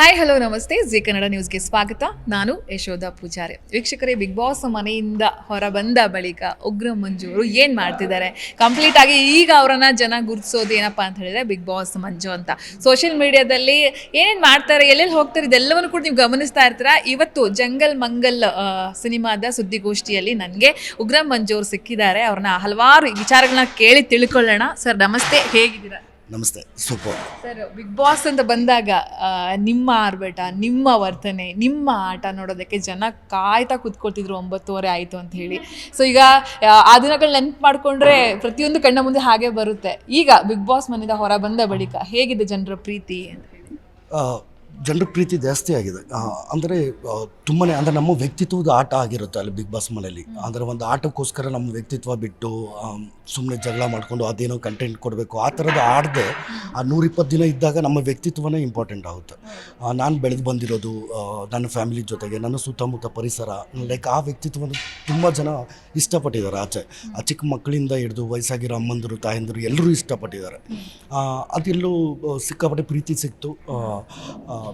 Hi hello ನಮಸ್ತೆ. G Kannada ನ್ಯೂಸ್ಗೆ ಸ್ವಾಗತ. ನಾನು ಯಶೋಧ ಪೂಜಾರಿ. ವೀಕ್ಷಕರೇ, ಬಿಗ್ ಬಾಸ್ ಮನೆಯಿಂದ ಹೊರ ಬಂದ ಬಳಿಕ ಉಗ್ರ ಮಂಜು ಅವರು ಏನು ಮಾಡ್ತಿದ್ದಾರೆ? ಕಂಪ್ಲೀಟ್ ಆಗಿ ಈಗ ಅವರನ್ನ ಜನ ಗುರುತಿಸೋದು ಏನಪ್ಪ ಅಂತ ಹೇಳಿದ್ರೆ ಬಿಗ್ ಬಾಸ್ ಮಂಜು ಅಂತ. ಸೋಷಿಯಲ್ ಮೀಡಿಯಾದಲ್ಲಿ ಏನೇನು ಮಾಡ್ತಾರೆ, ಎಲ್ಲೆಲ್ಲಿ ಹೋಗ್ತಾರೆ, ಇದೆಲ್ಲವನ್ನು ಕೂಡ ನೀವು ಗಮನಿಸ್ತಾ ಇರ್ತೀರಾ? ಇವತ್ತು ಜಂಗಲ್ ಮಂಗಲ್ ಸಿನಿಮಾದ ಸುದ್ದಿಗೋಷ್ಠಿಯಲ್ಲಿ ನನಗೆ ಉಗ್ರ ಮಂಜು ಅವರು ಸಿಕ್ಕಿದ್ದಾರೆ. ಅವ್ರನ್ನ ಹಲವಾರು ವಿಚಾರಗಳನ್ನ ಕೇಳಿ ತಿಳ್ಕೊಳ್ಳೋಣ. ಸರ್, ನಮಸ್ತೆ. ಹೇಗಿದ್ದೀರಾ? ನಮಸ್ತೆ ಸೂಪರ್. ಸರ್ ಬಿಗ್ ಬಾಸ್ ಅಂತ ಬಂದಾಗ ಆ, ನಿಮ್ಮ ಆರ್ಭಟ ನಿಮ್ಮ ವರ್ತನೆ ನಿಮ್ಮ ಆಟ ನೋಡೋದಕ್ಕೆ ಜನ ಕಾಯ್ತಾ ಕೂತ್ಕೊಳ್ತಿದ್ರು ಒಂಬತ್ತುವರೆ ಆಯಿತು ಅಂತ ಹೇಳಿ. ಸೊ ಈಗ ಆ, ಆ ದಿನಗಳು ನೆನ್ಪು ಮಾಡಿಕೊಂಡ್ರೆ ಪ್ರತಿಯೊಂದು ಕಣ್ಣ ಮುಂದೆ ಹಾಗೆ ಬರುತ್ತೆ. ಈಗ ಬಿಗ್ ಬಾಸ್ ಮನೆಯಿಂದ ಹೊರ ಬಂದ ಬಳಿಕ ಹೇಗಿದೆ ಜನರ ಪ್ರೀತಿ ಅಂತ ಹೇಳಿ? ಜನರ ಪ್ರೀತಿ ಜಾಸ್ತಿ ಆಗಿದೆ. ಅಂದರೆ ತುಂಬಾ ಅಂದರೆ ನಮ್ಮ ವ್ಯಕ್ತಿತ್ವದ ಆಟ ಆಗಿರುತ್ತೆ ಅಲ್ಲಿ ಬಿಗ್ ಬಾಸ್ ಮನೆಯಲ್ಲಿ. ಅಂದರೆ ಒಂದು ಆಟಕ್ಕೋಸ್ಕರ ನಮ್ಮ ವ್ಯಕ್ತಿತ್ವ ಬಿಟ್ಟು ಸುಮ್ಮನೆ ಜಗಳ ಮಾಡಿಕೊಂಡು ಅದೇನೋ ಕಂಟೆಂಟ್ ಕೊಡಬೇಕು ಆ ಥರದ ಆಡದೆ ಆ ನೂರಿಪ್ಪತ್ತು ದಿನ ಇದ್ದಾಗ ನಮ್ಮ ವ್ಯಕ್ತಿತ್ವನೇ ಇಂಪಾರ್ಟೆಂಟ್ ಆಗುತ್ತೆ. ನಾನು ಬೆಳೆದು ಬಂದಿರೋದು ನನ್ನ ಫ್ಯಾಮಿಲಿ ಜೊತೆಗೆ ನನ್ನ ಸುತ್ತಮುತ್ತ ಪರಿಸರ ಲೈಕ್ ಆ ವ್ಯಕ್ತಿತ್ವನ ತುಂಬ ಜನ ಇಷ್ಟಪಟ್ಟಿದ್ದಾರೆ ಆಚೆ. ಆ ಚಿಕ್ಕ ಮಕ್ಕಳಿಂದ ಹಿಡಿದು ವಯಸ್ಸಾಗಿರೋ ಅಮ್ಮಂದರು ತಾಯಂದಿರು ಎಲ್ಲರೂ ಇಷ್ಟಪಟ್ಟಿದ್ದಾರೆ. ಅದೆಲ್ಲೂ ಸಿಕ್ಕಾಪಟ್ಟೆ ಪ್ರೀತಿ ಸಿಕ್ತು.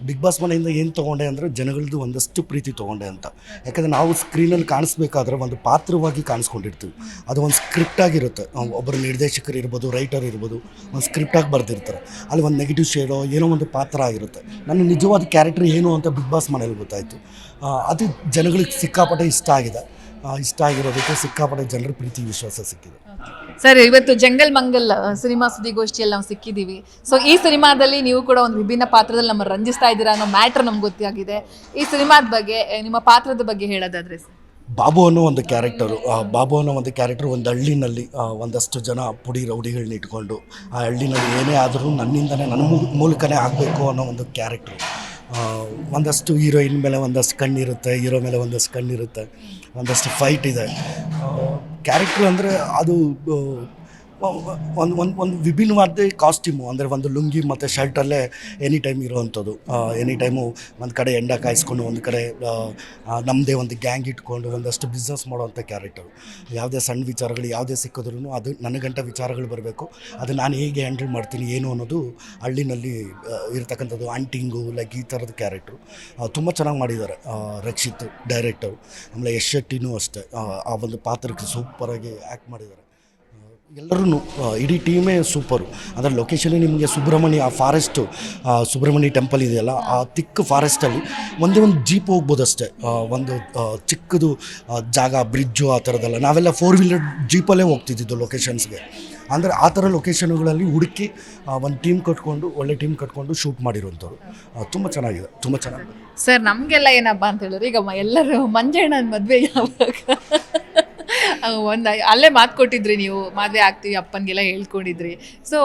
ಬಿಗ್ ಬಾಸ್ ಮನೆಯಿಂದ ಏನು ತೊಗೊಂಡೆ ಅಂದರೆ ಜನಗಳದ್ದು ಒಂದಷ್ಟು ಪ್ರೀತಿ ತೊಗೊಂಡೆ ಅಂತ. ಯಾಕಂದರೆ ನಾವು ಸ್ಕ್ರೀನಲ್ಲಿ ಕಾಣಿಸ್ಬೇಕಾದ್ರೆ ಒಂದು ಪಾತ್ರವಾಗಿ ಕಾಣಿಸ್ಕೊಂಡಿರ್ತೀವಿ. ಅದು ಒಂದು ಸ್ಕ್ರಿಪ್ಟ್ ಆಗಿರುತ್ತೆ. ಒಬ್ಬರು ನಿರ್ದೇಶಕರು ಇರ್ಬೋದು ರೈಟರ್ ಇರ್ಬೋದು, ಒಂದು ಸ್ಕ್ರಿಪ್ಟಾಗಿ ಬರೆದಿರ್ತಾರೆ. ಅಲ್ಲಿ ಒಂದು ನೆಗೆಟಿವ್ ಶೇಡೋ ಏನೋ ಒಂದು ಪಾತ್ರ ಆಗಿರುತ್ತೆ. ನನ್ನ ನಿಜವಾದ ಕ್ಯಾರೆಕ್ಟರ್ ಏನು ಅಂತ ಬಿಗ್ ಬಾಸ್ ಮನೇಲಿ ಗೊತ್ತಾಯಿತು. ಅದು ಜನಗಳಿಗೆ ಸಿಕ್ಕಾಪಟ್ಟೆ ಇಷ್ಟ ಆಗಿದೆ. ಇಷ್ಟ ಆಗಿರೋದಕ್ಕೆ ಸಿಕ್ಕಾಪಟ್ಟೆ ಜನರ ಪ್ರೀತಿ ವಿಶ್ವಾಸ ಸಿಕ್ಕಿದೆ. ಸರ್ ಇವತ್ತು ಜಂಗಲ್ ಮಂಗಲ್ ಸಿನಿಮಾ ಸುದ್ದಿಗೋಷ್ಠಿಯಲ್ಲಿ ನಾವು ಸಿಕ್ಕಿದ್ದೀವಿ. ಸೊ ಈ ಸಿನಿಮಾದಲ್ಲಿ ನೀವು ಕೂಡ ಒಂದು ವಿಭಿನ್ನ ಪಾತ್ರದಲ್ಲಿ ನಮ್ಮ ರಂಜಿಸ್ತಾ ಇದ್ದೀರಾ ಅನ್ನೋ ಮ್ಯಾಟ್ರ್ ನಮ್ಗೆ ಗೊತ್ತಾಗಿದೆ. ಈ ಸಿನಿಮಾದ ಬಗ್ಗೆ ನಿಮ್ಮ ಪಾತ್ರದ ಬಗ್ಗೆ ಹೇಳೋದಾದ್ರೆ ಸರ್. ಬಾಬು ಅನ್ನೋ ಒಂದು ಕ್ಯಾರೆಕ್ಟರು ಬಾಬು ಅನ್ನೋ ಒಂದು ಕ್ಯಾರೆಕ್ಟರ್ ಒಂದು ಹಳ್ಳಿನಲ್ಲಿ ಒಂದಷ್ಟು ಜನ ಪುಡಿ ರೌಡಿಗಳನ್ನ ಇಟ್ಕೊಂಡು ಆ ಹಳ್ಳಿನಲ್ಲಿ ಏನೇ ಆದರೂ ನನ್ನಿಂದನೇ ನನ್ನ ಮೂಲಕನೇ ಆಗಬೇಕು ಅನ್ನೋ ಒಂದು ಕ್ಯಾರೆಕ್ಟ್ರು ಒಂದಷ್ಟು ಹೀರೋಯಿನ್ ಮೇಲೆ ಒಂದಷ್ಟು ಕಣ್ಣಿರುತ್ತೆ, ಹೀರೋ ಮೇಲೆ ಒಂದಷ್ಟು ಕಣ್ಣಿರುತ್ತೆ, ಒಂದಷ್ಟು ಫೈಟ್ ಇದೆ. ಕ್ಯಾರೆಕ್ಟ್ರ್ ಅಂದರೆ ಅದು ಒಂದು ಒಂದು ಒಂದು ವಿಭಿನ್ನವಾದ ಕಾಸ್ಟ್ಯೂಮು ಅಂದರೆ ಒಂದು ಲುಂಗಿ ಮತ್ತು ಶರ್ಟಲ್ಲೇ ಎನಿ ಟೈಮ್ ಇರೋವಂಥದ್ದು. ಎನಿ ಟೈಮು ಒಂದು ಕಡೆ ಎಂಡ ಕಾಯಿಸ್ಕೊಂಡು, ಒಂದು ಕಡೆ ನಮ್ಮದೇ ಒಂದು ಗ್ಯಾಂಗ್ ಇಟ್ಕೊಂಡು, ಒಂದಷ್ಟು ಬಿಸ್ನೆಸ್ ಮಾಡುವಂಥ ಕ್ಯಾರೆಕ್ಟರು ಯಾವುದೇ ಸಣ್ಣ ವಿಚಾರಗಳು ಯಾವುದೇ ಸಿಕ್ಕಿದ್ರೂ ಅದು ನನಗಂಟ ವಿಚಾರಗಳು ಬರಬೇಕು. ಅದು ನಾನು ಹೇಗೆ ಹ್ಯಾಂಡಲ್ ಮಾಡ್ತೀನಿ, ಏನು ಅನ್ನೋದು ಹಳ್ಳಿನಲ್ಲಿ ಇರತಕ್ಕಂಥದ್ದು ಆಂಟಿಂಗು ಲೈಕ್ ಈ ಥರದ ಕ್ಯಾರೆಕ್ಟ್ರು ತುಂಬ ಚೆನ್ನಾಗಿ ಮಾಡಿದ್ದಾರೆ ರಕ್ಷಿತ್ ಡೈರೆಕ್ಟರು ಆಮೇಲೆ ಯಶ್ ಶೆಟ್ಟಿನೂ ಅಷ್ಟೇ. ಆ ಒಂದು ಪಾತ್ರಕ್ಕೆ ಸೂಪರಾಗಿ ಆ್ಯಕ್ಟ್ ಮಾಡಿದ್ದಾರೆ. ಎಲ್ಲರೂ ಇಡೀ ಟೀಮೇ ಸೂಪರು. ಅಂದರೆ ಲೊಕೇಶನೇ ನಿಮಗೆ ಸುಬ್ರಹ್ಮಣ್ಯ, ಆ ಫಾರೆಸ್ಟು ಸುಬ್ರಹ್ಮಣ್ಯ ಟೆಂಪಲ್ ಇದೆಯಲ್ಲ, ಆ ತಿಕ್ಕ ಫಾರೆಸ್ಟಲ್ಲಿ ಒಂದೇ ಒಂದು ಜೀಪ್ ಹೋಗ್ಬೋದು ಅಷ್ಟೇ ಒಂದು ಚಿಕ್ಕದು ಜಾಗ ಬ್ರಿಡ್ಜು ಆ ಥರದ್ದೆಲ್ಲ. ನಾವೆಲ್ಲ ಫೋರ್ ವೀಲರ್ ಜೀಪಲ್ಲೇ ಹೋಗ್ತಿದ್ದಿದ್ದು ಲೊಕೇಶನ್ಸ್ಗೆ ಅಂದರೆ ಆ ಥರ ಲೊಕೇಶನ್ಗಳಲ್ಲಿ ಹುಡುಕಿ ಒಂದು ಟೀಮ್ ಕಟ್ಕೊಂಡು, ಒಳ್ಳೆ ಟೀಮ್ ಕಟ್ಕೊಂಡು ಶೂಟ್ ಮಾಡಿರುವಂಥವ್ರು. ತುಂಬ ಚೆನ್ನಾಗಿದೆ ತುಂಬ ಚೆನ್ನಾಗಿದೆ. ಸರ್ ನಮಗೆಲ್ಲ ಏನಪ್ಪ ಅಂತ ಹೇಳಿದ್ರೆ, ಈಗ ಎಲ್ಲರೂ ಮಂಜಣ್ಣನ ಮದುವೆ ಯಾವಾಗ ಒಂದು ಅಲ್ಲೇ ಮಾತು ಕೊಟ್ಟಿದ್ರಿ ನೀವು ಮದುವೆ ಆಗ್ತೀವಿ ಅಪ್ಪನಿಗೆಲ್ಲ ಹೇಳ್ಕೊಂಡಿದ್ರಿ. ಸೊ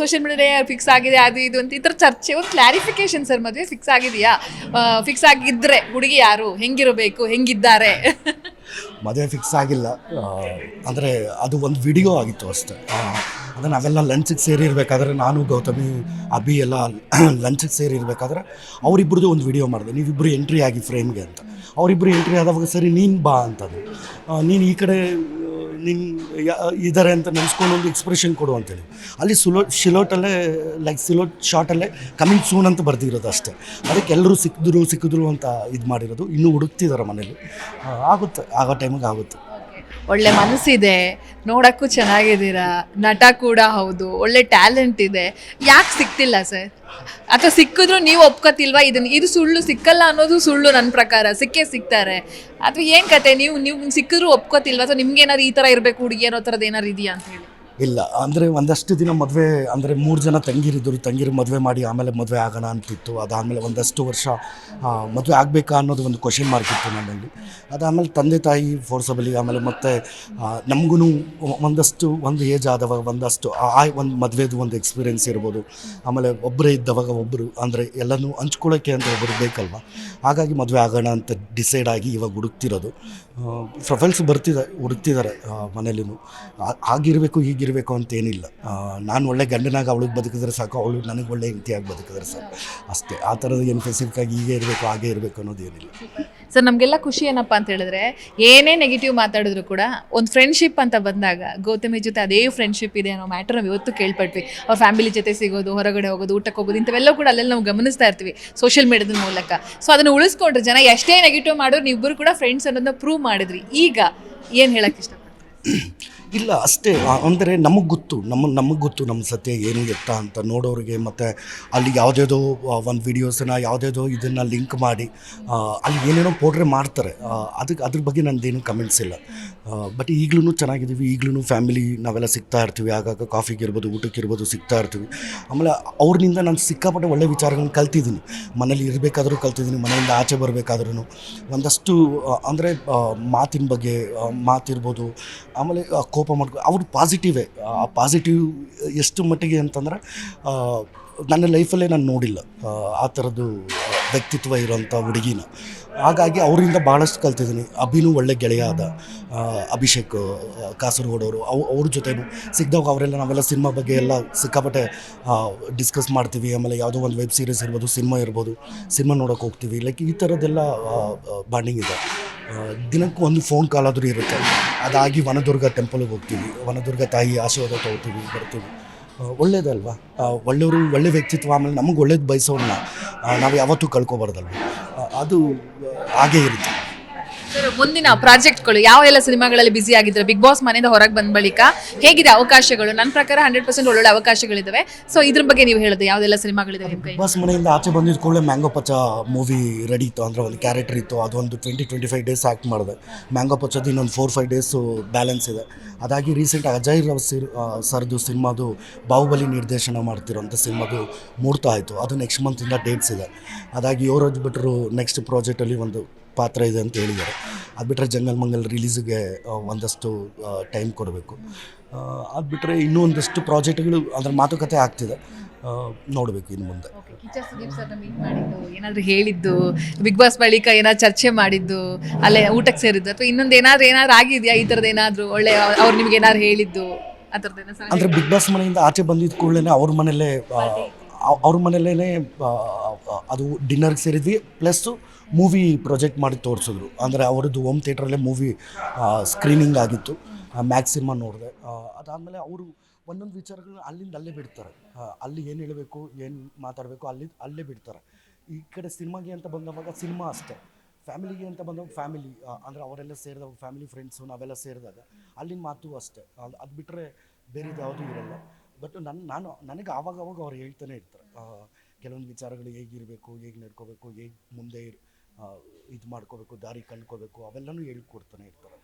ಸೋಷಿಯಲ್ ಮೀಡಿಯಾ ಫಿಕ್ಸ್ ಆಗಿದೆ, ಅದು ಇದು ಅಂತ ಈ ಥರ ಚರ್ಚೆ, ಒಂದು ಕ್ಲಾರಿಫಿಕೇಶನ್ ಸರ್ ಮದುವೆ ಫಿಕ್ಸ್ ಆಗಿದೆಯಾ? ಫಿಕ್ಸ್ ಆಗಿದ್ದರೆ ಹುಡುಗಿ ಯಾರು? ಹೆಂಗಿರಬೇಕು? ಹೆಂಗಿದ್ದಾರೆ? ಮದುವೆ ಫಿಕ್ಸ್ ಆಗಿಲ್ಲ. ಅಂದರೆ ಅದು ಒಂದು ವಿಡಿಯೋ ಆಗಿತ್ತು ಅಷ್ಟೇ. ಅಂದರೆ ನಾವೆಲ್ಲ ಲಂಚಿಗೆ ಸೇರಿರಬೇಕಾದ್ರೆ ನಾನು, ಗೌತಮಿ, ಅಭಿ ಎಲ್ಲ ಲಂಚಿಗೆ ಸೇರಿರಬೇಕಾದ್ರೆ ಅವರಿಬ್ಬರದ್ದು ಒಂದು ವಿಡಿಯೋ ಮಾಡಿದೆ. ನೀವಿಬ್ಬರು ಎಂಟ್ರಿ ಆಗಿ ಫ್ರೇಮ್ಗೆ ಅಂತ. ಅವರಿಬ್ಬರು ಎಂಟ್ರಿ ಆದವಾಗ ಸರಿ ನೀನು ಬಾ ಅಂತದ್ದು ನೀನು ಈ ಕಡೆ ನಿನ್ ಇದ್ದಾರೆ ಅಂತ ನೆನೆಸ್ಕೊಂಡು ಒಂದು ಎಕ್ಸ್ಪ್ರೆಷನ್ ಕೊಡು ಅಂತೇಳಿ. ಅಲ್ಲಿ ಸುಲೋ, ಶಿಲೋಟಲ್ಲೇ ಲೈಕ್ ಸಿಲೋಟ್ ಶಾರ್ಟಲ್ಲೇ ಕಮಿಂಗ್ ಸೂನ್ ಅಂತ ಬರ್ದಿರೋದು ಅಷ್ಟೇ. ಅದಕ್ಕೆ ಎಲ್ಲರೂ ಸಿಕ್ಕಿದ್ರು ಸಿಕ್ಕಿದ್ರು ಅಂತ ಇದು ಮಾಡಿರೋದು. ಇನ್ನೂ ಹುಡುಕ್ತಿದ್ದಾರೆ ಮನೇಲಿ. ಆಗುತ್ತೆ. ಆಗೋ ಟೈಮಿಗೆ ಆಗುತ್ತೆ. ಒಳ್ಳೆ ಮನಸ್ಸಿದೆ, ನೋಡಕ್ಕೂ ಚೆನ್ನಾಗಿದ್ದೀರಾ? ನಟ ಕೂಡ ಹೌದು, ಒಳ್ಳೆ ಟ್ಯಾಲೆಂಟ್ ಇದೆ. ಯಾಕೆ ಸಿಕ್ತಿಲ್ಲ ಸರ್? ಅಥವಾ ಸಿಕ್ಕಿದ್ರು ನೀವು ಒಪ್ಕೋತಿಲ್ವಾ ಇದನ್ನ ಇದು ಸುಳ್ಳು ಸಿಕ್ಕಲ್ಲ ಅನ್ನೋದು ಸುಳ್ಳು ನನ್ನ ಪ್ರಕಾರ, ಸಿಕ್ಕೇ ಸಿಗ್ತಾರೆ. ಅಥವಾ ಏನು ಕತೆ? ನೀವು ನೀವು ಸಿಕ್ಕಿದ್ರು ಒಪ್ಕೋತಿಲ್ವಾ? ಅಥವಾ ನಿಮ್ಗೆ ಏನಾದ್ರು ಈ ಥರ ಇರಬೇಕು, ಹುಡುಗಿ ಅನ್ನೋ ಥರದ್ದು ಏನಾದ್ರು ಇದೆಯಾ ಅಂತ ಹೇಳಿ? ಇಲ್ಲ, ಅಂದರೆ ಒಂದಷ್ಟು ದಿನ ಮದುವೆ, ಅಂದರೆ ಮೂರು ಜನ ತಂಗಿರಿದ್ದರು ತಂಗಿರು ಮದುವೆ ಮಾಡಿ ಆಮೇಲೆ ಮದುವೆ ಆಗೋಣ ಅಂತಿತ್ತು. ಅದಾದಮೇಲೆ ಒಂದಷ್ಟು ವರ್ಷ ಮದುವೆ ಆಗಬೇಕಾ ಅನ್ನೋದು ಒಂದು ಕ್ವಶನ್ ಮಾರ್ಕ್ ಇತ್ತು ನನ್ನಲ್ಲಿ ಅದಾದಮೇಲೆ ತಂದೆ ತಾಯಿ ಫೋರ್ಸಬಲಿ ಆಮೇಲೆ ಮತ್ತು ನಮಗೂ ಒಂದಷ್ಟು, ಒಂದು ಏಜ್ ಆದವಾಗ ಒಂದಷ್ಟು, ಆ ಒಂದು ಮದುವೆದು ಒಂದು ಎಕ್ಸ್ಪೀರಿಯೆನ್ಸ್ ಇರ್ಬೋದು. ಆಮೇಲೆ ಒಬ್ಬರೇ ಇದ್ದವಾಗ ಒಬ್ಬರು ಅಂದರೆ ಎಲ್ಲನೂ ಹಂಚ್ಕೊಳ್ಳೋಕ್ಕೆ ಅಂತ ಒಬ್ಬರು ಬೇಕಲ್ವ? ಹಾಗಾಗಿ ಮದುವೆ ಆಗೋಣ ಅಂತ ಡಿಸೈಡ್ ಆಗಿ ಇವಾಗ ಹುಡುಕ್ತಿರೋದು. ಪ್ರೊಫೈಲ್ಸ್ ಬರ್ತಿದೆ, ಹುಡುಕ್ತಿದ್ದಾರೆ ಮನೇಲಿನೂ ಆಗಿರಬೇಕು ಹೀಗಿರಬೇಕು ಅಂತ ಏನಿಲ್ಲ ನಾನು ಒಳ್ಳೆ ಗಂಡನಾಗ ಅವಳಿಗೆ ಬದುಕಿದ್ರೆ ಸಾಕು ಅವಳು ನನಗೆ ಒಳ್ಳೆ ಹೆಂಡತಿಯಾಗಿ ಬದುಕಿದ್ರೆ ಸಾಕು. ಅಷ್ಟೇ ಆ ಥರದ ಏನು ಸ್ಪೆಸಿಫಿಕ್ ಆಗಿ ಹೀಗೆ ಇರಬೇಕು ಹಾಗೆ ಇರಬೇಕು ಅನ್ನೋದು ಏನಿಲ್ಲ ಸರ್ ನಮಗೆಲ್ಲ ಖುಷಿ ಏನಪ್ಪ ಅಂತ ಹೇಳಿದ್ರೆ ಏನೇ ನೆಗೆಟಿವ್ ಮಾತಾಡಿದ್ರು ಕೂಡ ಒಂದು ಫ್ರೆಂಡ್ಶಿಪ್ ಅಂತ ಬಂದಾಗ ಗೌತಮಿ ಜೊತೆ ಅದೇ ಫ್ರೆಂಡ್ಶಿಪ್ ಇದೆ ಅನ್ನೋ ಮ್ಯಾಟರ್ ನಾವು ಇವತ್ತು ಕೇಳ್ಪಟ್ವಿ. ಅವ್ರ ಫ್ಯಾಮಿಲಿ ಜೊತೆ ಸಿಗೋದು ಹೊರಗಡೆ ಹೋಗೋದು ಊಟಕ್ಕೆ ಹೋಗೋದು ಇಂಥವೆಲ್ಲ ಕೂಡ ಅಲ್ಲೆಲ್ಲ ನಾವು ಗಮನಿಸ್ತಾ ಇರ್ತೀವಿ ಸೋಷಿಯಲ್ ಮೀಡಿಯಾದ ಮೂಲಕ. ಸೊ ಅದನ್ನು ಉಳಿಸ್ಕೊಂಡ್ರೆ ಜನ ಎಷ್ಟೇ ನೆಗೆಟಿವ್ ಮಾಡೋರು ನೀವಿಬ್ಬರು ಕೂಡ ಫ್ರೆಂಡ್ಸ್ ಅನ್ನೋದನ್ನ ಪ್ರೂವ್ ಮಾಡಿದ್ರಿ. ಈಗ ಏನು ಹೇಳಕ್ಕೆ ಇಷ್ಟಪಡ್ತೀವಿ ಇಲ್ಲ, ಅಷ್ಟೇ. ಅಂದರೆ ನಮಗೆ ಗೊತ್ತು. ನಮ್ಮ ನಮಗೆ ಗೊತ್ತು ನಮ್ಮ ಸತ್ಯ ಏನು ಎತ್ತ ಅಂತ ನೋಡೋರಿಗೆ ಮತ್ತು ಅಲ್ಲಿ ಯಾವುದೇದೋ ಒಂದು ವೀಡಿಯೋಸನ್ನ ಯಾವುದೇದೋ ಇದನ್ನು ಲಿಂಕ್ ಮಾಡಿ ಅಲ್ಲಿ ಏನೇನೋ ಪೋಡ್ರೆ ಮಾಡ್ತಾರೆ. ಅದಕ್ಕೆ ಅದ್ರ ಬಗ್ಗೆ ನಂದೇನು ಕಮೆಂಟ್ಸ್ ಇಲ್ಲ. ಬಟ್ ಈಗಲೂ ಚೆನ್ನಾಗಿದ್ದೀವಿ. ಈಗಲೂ ಫ್ಯಾಮಿಲಿ ನಾವೆಲ್ಲ ಸಿಗ್ತಾ ಇರ್ತೀವಿ. ಆಗಾಗ ಕಾಫಿಗೆ ಇರ್ಬೋದು, ಊಟಕ್ಕೆ ಇರ್ಬೋದು, ಸಿಗ್ತಾ ಇರ್ತೀವಿ. ಆಮೇಲೆ ಅವ್ರಿಂದ ನಾನು ಸಿಕ್ಕಾಪಟ್ಟೆ ಒಳ್ಳೆ ವಿಚಾರಗಳನ್ನ ಕಲ್ತಿದ್ದೀನಿ. ಮನೇಲಿ ಇರಬೇಕಾದ್ರೂ ಕಲ್ತಿದ್ದೀನಿ. ಮನೆಯಿಂದ ಆಚೆ ಬರಬೇಕಾದ್ರೂ ಒಂದಷ್ಟು ಅಂದರೆ ಮಾತಿನ ಬಗ್ಗೆ ಮಾತಿರ್ಬೋದು. ಆಮೇಲೆ ಕೋಪ ಮಾಡ್ಕೊ ಅವ್ರು ಪಾಸಿಟಿವೇ ಆ ಪಾಸಿಟಿವ್ ಎಷ್ಟು ಮಟ್ಟಿಗೆ ಅಂತಂದರೆ ನನ್ನ ಲೈಫಲ್ಲೇ ನಾನು ನೋಡಿಲ್ಲ. ಆ, ಥರದ್ದು ವ್ಯಕ್ತಿತ್ವ ಇರೋಂಥ ಹುಡುಗಿನ. ಹಾಗಾಗಿ ಅವರಿಂದ ಭಾಳಷ್ಟು ಕಲ್ತಿದ್ದೀನಿ. ಅಭಿನೂ ಒಳ್ಳೆ ಗೆಳೆಯ ಆದ ಅಭಿಷೇಕ್ ಕಾಸರಗೋಡವರು. ಅವು ಅವ್ರ ಜೊತೆನೂ ಸಿಗ್ದಾಗ ಅವರೆಲ್ಲ ನಾವೆಲ್ಲ ಸಿನಿಮಾ ಬಗ್ಗೆ ಎಲ್ಲ ಸಿಕ್ಕಾಪಟ್ಟೆ ಡಿಸ್ಕಸ್ ಮಾಡ್ತೀವಿ. ಆಮೇಲೆ ಯಾವುದೋ ಒಂದು ವೆಬ್ ಸೀರೀಸ್ ಇರ್ಬೋದು ಸಿನಿಮಾ ಇರ್ಬೋದು ಸಿನಿಮಾ ನೋಡೋಕೆ ಹೋಗ್ತೀವಿ. ಲೈಕ್ ಈ ಥರದ್ದೆಲ್ಲ ಬಾಂಡಿಂಗ್ ಇದೆ. ದಿನಕ್ಕೂ ಒಂದು ಫೋನ್ ಕಾಲ್ ಆದರೂ ಇರುತ್ತೆ. ಅದಾಗಿ ವನದುರ್ಗ ಟೆಂಪಲ್ಗೆ ಹೋಗ್ತೀವಿ. ವನದುರ್ಗ ತಾಯಿ ಆಶೀರ್ವಾದ ತಗೋತೀವಿ, ಬರ್ತೀವಿ. ಒಳ್ಳೇದಲ್ವಾ? ಒಳ್ಳೆಯವರು ಒಳ್ಳೆ ವ್ಯಕ್ತಿತ್ವ, ಆಮೇಲೆ ನಮಗೆ ಒಳ್ಳೇದು ಬಯಸೋನ್ನ ನಾವು ಯಾವತ್ತೂ ಕಳ್ಕೊಬಾರ್ದಲ್ವ? ಅದು ಹಾಗೇ ಇರುತ್ತೆ. ಸರ್, ಮುಂದಿನ ಪ್ರಾಜೆಕ್ಟ್ಗಳು ಯಾವ ಎಲ್ಲ ಸಿನಿಮಾಗಳಲ್ಲಿ ಬಿಸಿ ಆಗಿದ್ರೆ ಬಿಗ್ ಬಾಸ್ ಮನೆಯಿಂದ ಹೊರಗೆ ಬಂದ ಬಳಿಕ ಹೇಗಿದೆ ಅವಕಾಶಗಳು? ನನ್ನ ಪ್ರಕಾರ ಹಂಡ್ರೆಡ್ ಪರ್ಸೆಂಟ್ ಒಳ್ಳೊಳ್ಳೆ ಅವಕಾಶಗಳಿದ್ದಾವೆ ಸೊ ಇದ್ರ ಬಗ್ಗೆ ನೀವು ಹೇಳೋದು ಯಾವ್ದೆಲ್ಲ ಸಿನಿಮಾಗಳಿದಾವೆ ನಿಮ್ಮ ಕೈ ಬಸ್ ಮನೆಯಿಂದ ಆಚೆ ಬಂದಿದ್ದ ಕೂಡಲೇ ಮ್ಯಾಂಗೋ ಪಚ್ಚ ಮೂವಿ ರೆಡಿ ಇತ್ತು. ಅಂದರೆ ಒಂದು ಕ್ಯಾರೆಕ್ಟರ್ ಇತ್ತು. ಅದೊಂದು twenty twenty five days act ಮಾಡಿದೆ. ಮ್ಯಾಂಗೋ ಪಚ್ಚದ ಇನ್ನೊಂದು ಫೋರ್ ಫೈವ್ ಡೇಸು ಬ್ಯಾಲೆನ್ಸ್ ಇದೆ. ಅದಾಗಿ ರೀಸೆಂಟ್ ಅಜಯ್ ರಾವ್ ಸಿರ್ ಸರ್ದು ಸಿನಿಮಾದು ಬಾಹುಬಲಿ ನಿರ್ದೇಶನ ಮಾಡ್ತಿರೋಂಥ ಸಿನಿಮಾದು ಮೂರ್ತ ಆಯಿತು. ಅದು ನೆಕ್ಸ್ಟ್ ಮಂತಿಂದ ಡೇಟ್ಸ್ ಇದೆ. ಅದಾಗಿ ಯುವರಾಜ್ ಬಿಟ್ರು ನೆಕ್ಸ್ಟ್ ಪ್ರಾಜೆಕ್ಟಲ್ಲಿ ಒಂದು ಪಾತ್ರ ಇದೆ ಅಂತ ಹೇಳಿದ್ದಾರೆ. ಅದು ಬಿಟ್ಟರೆ ಜಂಗಲ್ ಮಂಗಲ್ ರಿಲೀಸಿಗೆ ಒಂದಷ್ಟು ಟೈಮ್ ಕೊಡಬೇಕು. ಅದು ಬಿಟ್ಟರೆ ಇನ್ನೂ ಒಂದಷ್ಟು ಪ್ರಾಜೆಕ್ಟ್ಗಳು ಅದರ ಮಾತುಕತೆ ಆಗ್ತಿದೆ. ನೋಡಬೇಕು ಇನ್ನು ಮುಂದೆ. ಏನಾದರೂ ಹೇಳಿದ್ದು ಬಿಗ್ ಬಾಸ್ ಬಳಿಕ ಏನಾದ್ರು ಚರ್ಚೆ ಮಾಡಿದ್ದು ಅಲ್ಲೇ ಊಟಕ್ಕೆ ಸೇರಿದ್ದು ಅಥವಾ ಇನ್ನೊಂದು ಏನಾದ್ರು ಏನಾದ್ರು ಆಗಿದೆಯಾ? ಈ ಥರದ್ದು ಏನಾದರೂ ಒಳ್ಳೆ ಅವ್ರು ನಿಮ್ಗೆ ಏನಾದ್ರು ಹೇಳಿದ್ದು ಆ ಥರದ್ದು ಏನಾದ್ರು ಅಂದರೆ ಬಿಗ್ ಬಾಸ್ ಮನೆಯಿಂದ ಆಚೆ ಬಂದಿದ್ದ ಕೂಡಲೇ ಅವ್ರ ಮನೆಯಲ್ಲೇ ಅವ್- ಅವ್ರ ಮನೇಲೇ ಅದು ಡಿನ್ನರ್ಗೆ ಸೇರಿದ್ವಿ ಪ್ಲಸ್ಸು ಮೂವಿ ಪ್ರೊಜೆಕ್ಟ್ ಮಾಡಿ ತೋರಿಸಿದ್ರು. ಅಂದರೆ ಅವ್ರದ್ದು ಹೋಮ್ ಥಿಯೇಟ್ರಲ್ಲೇ ಮೂವಿ ಸ್ಕ್ರೀನಿಂಗ್ ಆಗಿತ್ತು. ಮ್ಯಾಕ್ಸ್ ಸಿನಿಮಾ ನೋಡಿದೆ. ಅದಾದಮೇಲೆ ಅವರು ಒಂದೊಂದು ವಿಚಾರಗಳನ್ನ ಅಲ್ಲಿಂದ ಅಲ್ಲೇ ಬಿಡ್ತಾರೆ. ಅಲ್ಲಿ ಏನು ಹೇಳಬೇಕು, ಏನು ಮಾತಾಡಬೇಕು, ಅಲ್ಲಿ, ಅಲ್ಲೇ ಬಿಡ್ತಾರೆ. ಈ ಕಡೆ ಸಿನಿಮಾಗೆ ಅಂತ ಬಂದವಾಗ ಸಿನಿಮಾ ಅಷ್ಟೇ. ಫ್ಯಾಮಿಲಿಗೆ ಅಂತ ಬಂದಾಗ ಫ್ಯಾಮಿಲಿ ಅಂದರೆ ಅವರೆಲ್ಲ ಸೇರಿದಾಗ ಫ್ಯಾಮಿಲಿ ಫ್ರೆಂಡ್ಸು ನಾವೆಲ್ಲ ಸೇರಿದಾಗ ಅಲ್ಲಿನ ಮಾತು ಅಷ್ಟೇ. ಅದು ಬಿಟ್ಟರೆ ಬೇರೆದು ಯಾವುದೂ ಇರಲ್ಲ. ಬಟ್ ನನ್ನ ನಾನು, ನನಗೆ ಆವಾಗ ಅವಾಗ ಅವ್ರು ಹೇಳ್ತಾನೆ ಇರ್ತಾರೆ. ಕೆಲವೊಂದು ವಿಚಾರಗಳು ಹೇಗಿರಬೇಕು, ಹೇಗೆ ನಡ್ಕೋಬೇಕು, ಹೇಗೆ ಮುಂದೆ ಇದು ಮಾಡ್ಕೋಬೇಕು, ದಾರಿ ಕಂಡ್ಕೋಬೇಕು ಅವೆಲ್ಲನೂ ಹೇಳ್ಕೊಡ್ತಾನೆ ಇರ್ತಾರೆ.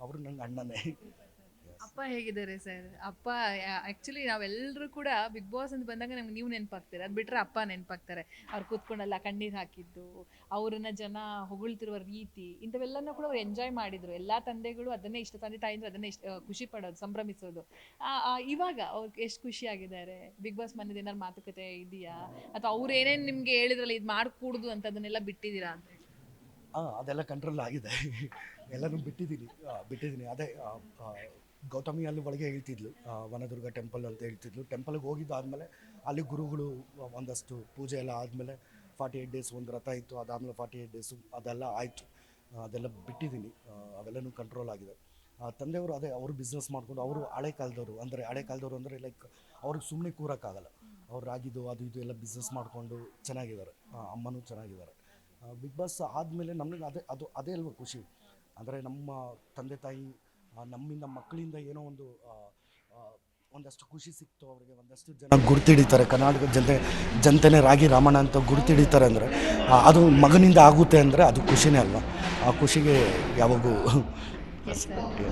ಅವರು ನಂಗೆ ಅಣ್ಣನೇ. ಅಪ್ಪ ಹೇಗಿದ್ದಾರೆ ಸರ್? ಅಪ್ಪ ಆ್ಯಕ್ಚುಲಿ ನಾವೆಲ್ಲರೂ ಕೂಡ ಬಿಗ್ ಬಾಸ್ ಅಂತ ಬಂದಾಗ ನಮ್ಗೆ ನೀವು ನೆನಪಾಗ್ತೀರ. ಅದು ಬಿಟ್ಟರೆ ಅಪ್ಪ ನೆನಪಾಗ್ತಾರೆ. ಅವ್ರು ಕೂತ್ಕೊಂಡಲ್ಲ, ಕಣ್ಣೀರು ಹಾಕಿದ್ದು, ಅವ್ರನ್ನ ಜನ ಹೊಗಳ್ತಿರುವ ರೀತಿ, ಇಂಥವೆಲ್ಲನೂ ಕೂಡ ಅವ್ರು ಎಂಜಾಯ್ ಮಾಡಿದ್ರು. ಎಲ್ಲ ತಂದೆಗಳು ಅದನ್ನೇ ಇಷ್ಟ, ತಂದೆ ತಾಯಿಂದ್ರು ಅದನ್ನೇ ಇಷ್ಟ ಖುಷಿ ಪಡೋದು, ಸಂಭ್ರಮಿಸೋದು. ಇವಾಗ ಅವ್ರಿಗೆ ಎಷ್ಟು ಖುಷಿ ಆಗಿದ್ದಾರೆ? ಬಿಗ್ ಬಾಸ್ ಮನೇದು ಏನಾದ್ರು ಮಾತುಕತೆ ಇದೆಯಾ? ಅಥವಾ ಅವ್ರು ಏನೇನು ನಿಮಗೆ ಹೇಳಿದ್ರಲ್ಲ, ಇದು ಮಾಡ್ಕೂಡ್ದು ಅಂತ ಅದನ್ನೆಲ್ಲ ಬಿಟ್ಟಿದ್ದೀರಾ ಅಂತ ಹಾಂ ಅದೆಲ್ಲ ಕಂಟ್ರೋಲ್ ಆಗಿದೆ. ಎಲ್ಲನೂ ಬಿಟ್ಟಿದ್ದೀನಿ. ಬಿಟ್ಟಿದ್ದೀನಿ. ಅದೇ ಗೌತಮಿ ಅಲ್ಲಿ ಒಳಗೆ ಹೇಳ್ತಿದ್ಲು ವನದುರ್ಗ ಟೆಂಪಲ್ ಅಂತ ಹೇಳ್ತಿದ್ಲು. ಟೆಂಪಲ್ಗೆ ಹೋಗಿದ್ದಾದಮೇಲೆ ಅಲ್ಲಿ ಗುರುಗಳು ಒಂದಷ್ಟು ಪೂಜೆ ಎಲ್ಲ ಆದಮೇಲೆ ಫಾರ್ಟಿ ಏಯ್ಟ್ ಡೇಸ್ ಒಂದು ರಥ ಇತ್ತು, ಅದಾದಮೇಲೆ ಫಾರ್ಟಿ ಏಯ್ಟ್ ಡೇಸು ಅದೆಲ್ಲ ಆಯಿತು. ಅದೆಲ್ಲ ಬಿಟ್ಟಿದ್ದೀನಿ. ಅವೆಲ್ಲನೂ ಕಂಟ್ರೋಲ್ ಆಗಿದೆ. ತಂದೆಯವರು ಅದೇ ಅವರು ಬಿಸ್ನೆಸ್ ಮಾಡಿಕೊಂಡು ಅವರು ಹಳೆ ಕಾಲದವರು, ಅಂದರೆ ಹಳೆ ಕಾಲದವರು ಅಂದರೆ ಲೈಕ್ ಅವ್ರಿಗೆ ಸುಮ್ಮನೆ ಕೂರೋಕ್ಕಾಗಲ್ಲ. ಅವ್ರು ರಾಗಿದು ಅದು ಇದು ಎಲ್ಲ ಬಿಸ್ನೆಸ್ ಮಾಡಿಕೊಂಡು ಚೆನ್ನಾಗಿದ್ದಾರೆ. ಅಮ್ಮನೂ ಚೆನ್ನಾಗಿದ್ದಾರೆ. ಬಿಗ್ ಬಾಸ್ ಆದಮೇಲೆ ನಮಗೆ ಅದೇ, ಅದು ಅದೇ ಅಲ್ವ ಖುಷಿ. ಅಂದರೆ ನಮ್ಮ ತಂದೆ ತಾಯಿ ನಮ್ಮಿಂದ ಮಕ್ಕಳಿಂದ ಏನೋ ಒಂದು ಒಂದಷ್ಟು ಖುಷಿ ಸಿಕ್ತು ಅವರಿಗೆ, ಒಂದಷ್ಟು ಜನ ಗುರುತಿಡಿತಾರೆ. ಕರ್ನಾಟಕ ಜನತೆ, ಜನತೆನೇ ರಾಗಿ ರಾಮಣ್ಣ ಅಂತ ಗುರುತಿಡಿತಾರೆ ಅಂದರೆ ಅದು ಮಗನಿಂದ ಆಗುತ್ತೆ ಅಂದರೆ ಅದು ಖುಷಿನೇ ಅಲ್ವಾ? ಆ ಖುಷಿಗೆ ಯಾವಾಗೂ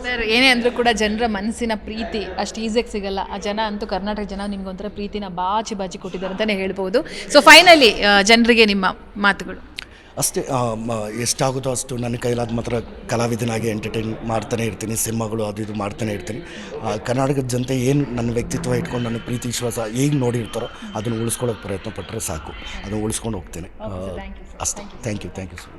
ಸರ್ ಏನೇ ಅಂದರೂ ಕೂಡ ಜನರ ಮನಸ್ಸಿನ ಪ್ರೀತಿ ಅಷ್ಟು ಈಸಿಯಾಗಿ ಸಿಗಲ್ಲ. ಆ ಜನ ಅಂತೂ ಕರ್ನಾಟಕ ಜನ ನಿಮ್ಗೊಂಥರ ಪ್ರೀತಿನ ಬಾಚಿ ಬಾಚಿ ಕೊಟ್ಟಿದ್ದಾರೆ ಅಂತಲೇ ಹೇಳ್ಬೋದು. ಸೊ ಫೈನಲಿ ಜನರಿಗೆ ನಿಮ್ಮ ಮಾತುಗಳು. ಅಷ್ಟೇ ಮ- ಎಷ್ಟಾಗುತ್ತೋ ಅಷ್ಟು ನನ್ನ ಕೈಲಾದ ಮಾತ್ರ ಕಲಾವಿದನಾಗಿ ಎಂಟರ್ಟೈನ್ ಮಾಡ್ತಾನೆ ಇರ್ತೀನಿ ಸಿನಿಮಾಗಳು ಅದು ಇದು ಮಾಡ್ತಾನೆ ಇರ್ತೀನಿ. ಆ, ಕರ್ನಾಟಕದ ಜನತೆ ಏನು ನನ್ನ ವ್ಯಕ್ತಿತ್ವ ಇಟ್ಕೊಂಡು ನನ್ನ ಪ್ರೀತಿ ವಿಶ್ವಾಸ ಹೇಗೆ ನೋಡಿರ್ತಾರೋ ಅದನ್ನು ಉಳಿಸ್ಕೊಳ್ಳೋಕೆ ಪ್ರಯತ್ನ ಪಟ್ಟರೆ ಸಾಕು. ಅದನ್ನು ಉಳಿಸ್ಕೊಂಡು ಹೋಗ್ತೇನೆ. ಅಷ್ಟೇ. Thank you thank you so